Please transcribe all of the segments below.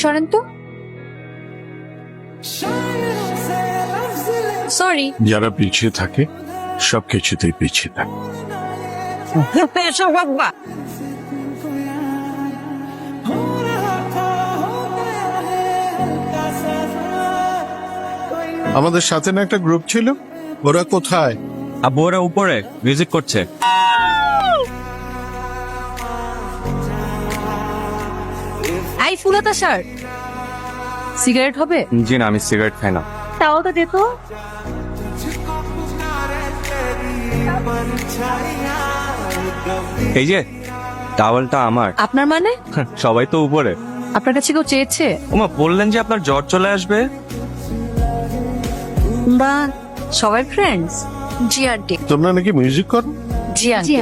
সরেন তো। সরি যারা পিছিয়ে থাকে সব কিছুতেই পিছিয়ে থাকে। আমাদের সাথে না একটা গ্রুপ ছিল? ওরা কোথায়? আব্বু ওরা উপরে মিউজিক করছে। আই ফুলাতা শার্ট সিগারেট হবে? জি না আমি সিগারেট খাই না। তাও তো দে তো এই যে টাওয়ালটা আমার। আপনার মানে? সবাই তো উপরে। আপনার কাছে কেউ চেয়েছে? ওমা বললেন যে আপনার জ্বর চলে আসবে। বা সবাই ফ্রেন্ডস জি আন্টি। তোমরা নাকি মিউজিক করো? জি আন্টি।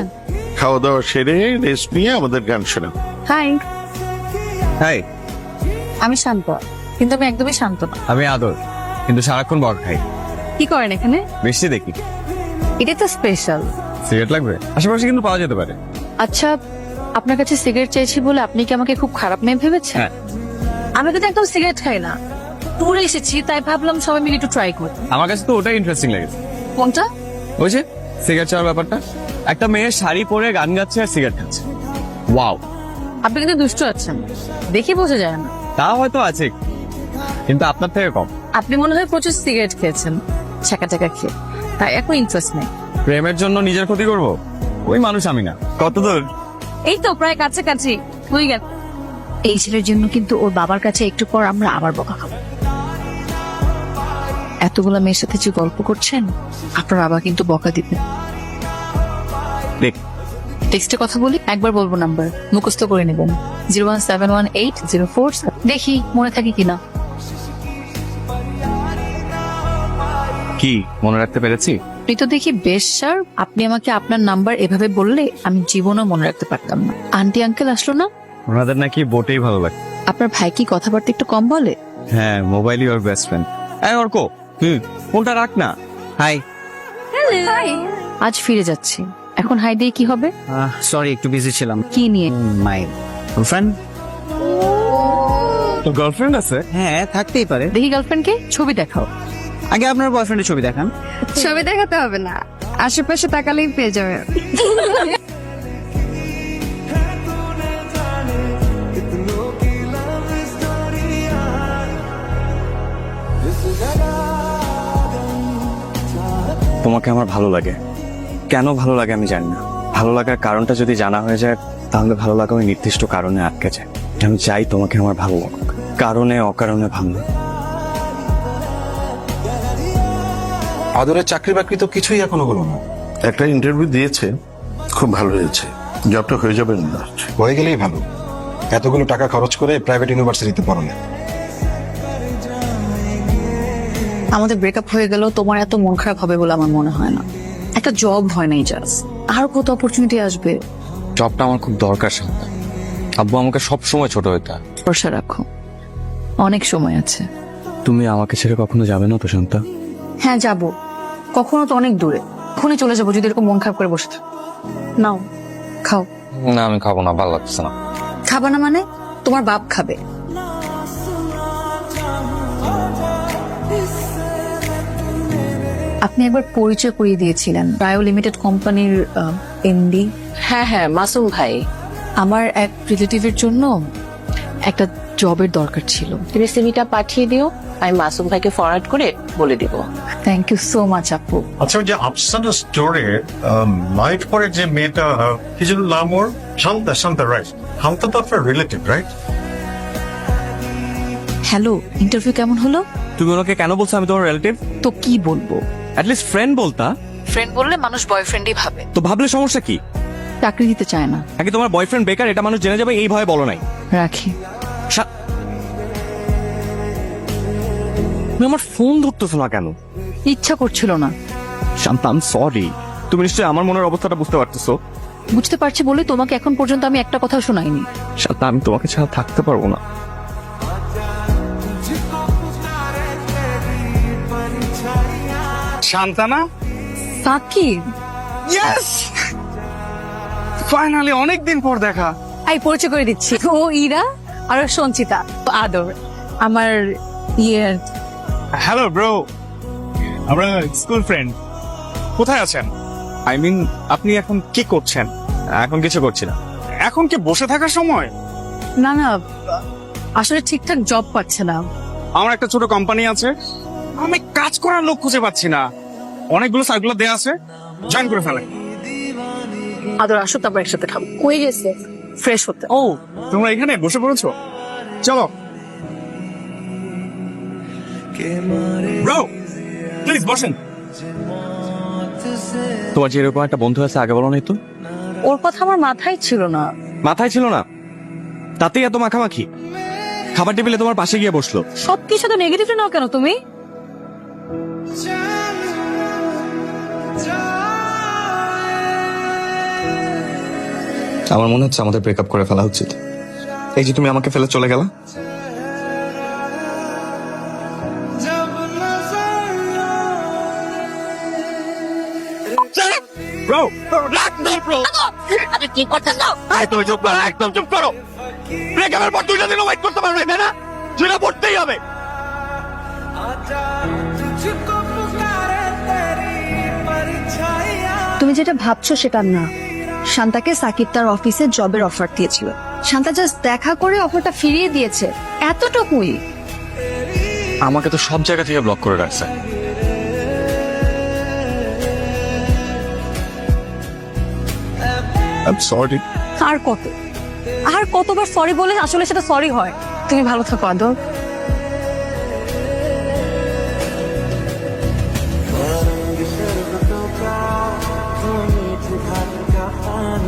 খাওয়া দাওয়া সেরে রেস্ট নিয়ে আমাদের গান শোনাও। Hi hi. আমি শান্ত কিন্তু আমি একদমই শান্ত না। আমি আদর কিন্তু সারাক্ষণ বর খাই কি করেন এখানে? বেশি দেখি। এটা তো স্পেশাল সিগারেট লাগবে? আশেপাশে কিন্তু পাওয়া যেতে পারে। আচ্ছা আপনার কাছে সিগারেট চেয়েছি বলে আপনি কি আমাকে খুব খারাপ মেয়ে ভেবেছেন? হ্যাঁ। আমি কিন্তু একদম সিগারেট খাই না। ট্যুরে এসেছি তাই ভাবলাম সবাই মিলে একটু ট্রাই করি। আমার কাছে তো ওটাই ইন্টারেস্টিং লেগেছে। কোনটা? ওই যে সিগারেট চাওয়ার ব্যাপারটা। একটা মেয়ে শাড়ি পরে গান গাচ্ছে আর সিগারেট খাচ্ছে। ওয়াও আপনি কিন্তু দুষ্ট আছেন। দেখে বোঝা যায় না। তা হয়তো আছে কিন্তু আপনার থেকে কম। আপনি মনে হয় প্রচুর সিগারেট খেয়েছেন চাকা চাকা খেয়ে। তাই এখন ইন্টারেস্ট নেই। প্রেমের জন্য নিজের ক্ষতি করব? ওই মানুষ আমি না। কত দূর? এই তো প্রায় কাছাকাছি। হয়ে গেল। এই ছেলের জন্য কিন্তু ওর বাবার কাছে একটু পর আমরা আবার বকা খাব। এতগুলা মেয়ের সাথে যে গল্প করছেন আপনার বাবা কিন্তু বকা দিবেন। দেখ টেক্সটে কথা বলি একবার বলব নাম্বার। মুখস্থ করে নেবেন। Zero one seven one eight zero four দেখি মনে থাকে কিনা। কি মনে রাখতে পেরেছি? আপনি তো দেখি বেশ স্যার আপনি আমাকে আপনার নাম্বার এভাবে বললে আমি জীবনও মনে রাখতে পারতাম না। আন্টি আঙ্কেল আসলো না? ওনাদের নাকি বোটেই ভালো লাগে আপনার ভাই কি কথাবার্তা একটু কম বলে? হ্যাঁ মোবাইলই ওর বেস্ট ফ্রেন্ড এই অর্ক হুম ফোনটা রাখ না। হাই আজ ফিরে যাচ্ছি। এখন হাই দিয়ে কি হবে? সরি একটু বিজি ছিলাম। কি নিয়ে? মাই ফ্রেন্ড তোর গার্লফ্রেন্ড আছে? হ্যাঁ থাকতেই পারে। দেখি গার্লফ্রেন্ডকে ছবি দেখাও। আগে আপনার বয়ফ্রেন্ডের ছবি দেখান। ছবি দেখাতে হবে না। আশেপাশে তাকালেই পেয়ে যাবে তোমাকে আমার ভালো লাগে। কেন ভালো লাগে আমি জানি না। ভালো লাগার কারণটা যদি জানা হয়ে যায় তাহলে ভালো লাগা ওই নির্দিষ্ট কারণে আটকে যায়। আমি চাই তোমাকে আমার ভালো লাগুক। কারণে অকারণে ভালো লাগুক। আদরের চাকরি বাকরি তো কিছুই এখনও হলো না। একটা ইন্টারভিউ দিয়েছে। খুব ভালো হয়েছে। জবটা হয়ে যাবে না। হয়ে গেলেই ভালো। এতগুলো টাকা খরচ করে প্রাইভেট ইউনিভার্সিটিতে পড়ো না আমাদের ব্রেকআপ হয়ে গেল তোমার এত মন খারাপ হবে বলে আমার মনে হয় না। একটা জব হয় নাই জাস্ট আর কত অপরচুনিটি আসবে? জবটা আমার খুব দরকার সন্তান আব্বু আমাকে সব সময় ছোট হইতা ভরসা রাখো। অনেক সময় আছে। তুমি আমাকে ছেড়ে কখনো যাবে না প্রশান্ত হ্যাঁ যাব। কখনো তো অনেক দূরে। এখনই চলে যাব যদি এরকম মন খারাপ করে বসে থাকো। নাও খাও। না আমি খাব না ভালো লাগছে না। খাবা না মানে? তোমার বাপ খাবে। আপনি একবার পরিচয় করিয়ে দিয়েছিলেন বায়ো লিমিটেড কোম্পানির এমডি হ্যাঁ হ্যাঁ মাসুম ভাই। আমার এক রিলেটিভের জন্য একটা জবের দরকার ছিল। রেসিপিটা পাঠিয়ে দিও আমি মাসুম ভাইকে ফরওয়ার্ড করে বলে দিব। থ্যাংক ইউ সো মাচ আপু। আচ্ছা ওই যে আফসানা স্টোরে লাইট পরে যে মেয়েটা আহ, কি যেন নাম ওর? শান্তা শান্তা রাইট শান্তা তো আপনার রিলেটিভ রাইট হ্যালো ইন্টারভিউ কেমন হলো? তুমি ওনাকে কেন বলছো? আমি তোমার রিলেটিভ তো কি বলব? অ্যাটলিস্ট ফ্রেন্ড বলতা। ফ্রেন্ড বললে মানুষ বয়ফ্রেন্ডই ভাবে। তো ভাবলে সমস্যা কি? চাকরি দিতে চায় না। নাকি তোমার বয়ফ্রেন্ড বেকার এটা মানুষ জেনে যাবে এই ভয়ে বলো নাই। রাখি। সা- তুমি আমার ফোন ধরতেছো না কেন? ইচ্ছা করছিল না। শান্তাম সরি তুমি নিশ্চয়ই আমার মনের অবস্থাটা বুঝতে পারতেছো। বুঝতে পারছি বলে তোমাকে এখন পর্যন্ত আমি একটা কথাও শোনাইনি। শান্তা আমি তোমাকে ছাড়া থাকতে পারব না। শান্তানা? সাকিব? ইয়েস ফাইনালি অনেক দিন পর দেখা। আই পরিচয় করে দিচ্ছি। ও ইরা আর সঞ্চিতা। আদর। আমার ইয়ে হ্যালো ব্রো আমরা স্কুল ফ্রেন্ড কোথায় আছেন? আই মিন আপনি এখন কি করছেন? এখন কিছু করছি না। এখন কি বসে থাকার সময়? না না আসলে ঠিকঠাক জব পাচ্ছে না। আমার একটা ছোট কোম্পানি আছে। আমি কাজ করার লোক খুঁজে পাচ্ছি না। অনেকগুলো সার্কুলার দেয়া আছে। জয়েন করে ফেলে আদর আসো তারপর একসাথে খাব। কই গেছে। ফ্রেশ হতে। ও তোমরা এখানে বসে পড়েছো? চলো। ব্রো প্লিজ বসেন। তোমার যে এরকম একটা বন্ধু আছে আগে বলো নাই তো। ওর কথা আমার মাথায় ছিল না। মাথায় ছিল না? তাতেই এত মাখামাখি? খাবার টেবিলে তোমার পাশে গিয়ে বসল। সবকিছু তো নেগেটিভ নাও কেন তুমি? আমার মনে হচ্ছে আমাদের ব্রেকআপ করে ফেলা উচিত। এই যে তুমি আমাকে ফেলে চলে গেলা? ব্রো ব্রো কি করতেছ তুমি চুপ করো একদম চুপ করো। ব্রেকআপের পর দুইটা দিন ওয়েট করতে পারবে না সেটা পড়তেই হবে। তুমি যেটা ভাবছ সেটা না। শান্তাকে সাকিব তার অফিসে জবের অফার দিয়েছিল। শান্তা জাস্ট দেখা করে অফারটা ফিরিয়ে দিয়েছে। এতটুকুই। আমাকে তো সব জায়গা থেকে ব্লক করে রাখছে। সরি আর কত? আর কতবার সরি বলে আসলে সেটা সরি হয়। তুমি ভালো থাকো আদর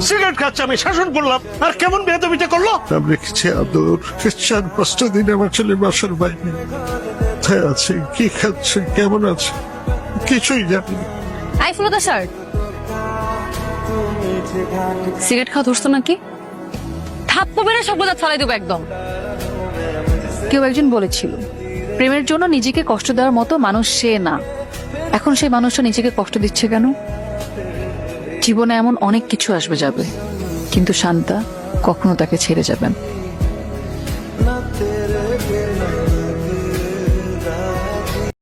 সিগারেট খাচ্ছে আমি শাসন করলাম। আর কেমন বেদবিটা করল? আমি রেখেছি আদর চার পাঁচটা দিন আমার ছেলে বাসার বাইরে কোথায় আছে? কি খাচ্ছে? কেমন আছে? কিছুই জানি আই ফুলো দা শার্ট সিগারেট খাওয়া ধরছো নাকি? থাপ্পো মেরে বোঝা ছড়াই দেবো একদম। কেউ একজন বলেছিল প্রেমের জন্য নিজেকে কষ্ট দেওয়ার মতো মানুষ সে না। এখন সেই মানুষটা নিজেকে কষ্ট দিচ্ছে কেন? জীবনে এমন অনেক কিছু আসবে যাবে কিন্তু শান্তা কখনো তাকে ছেড়ে যাবেন।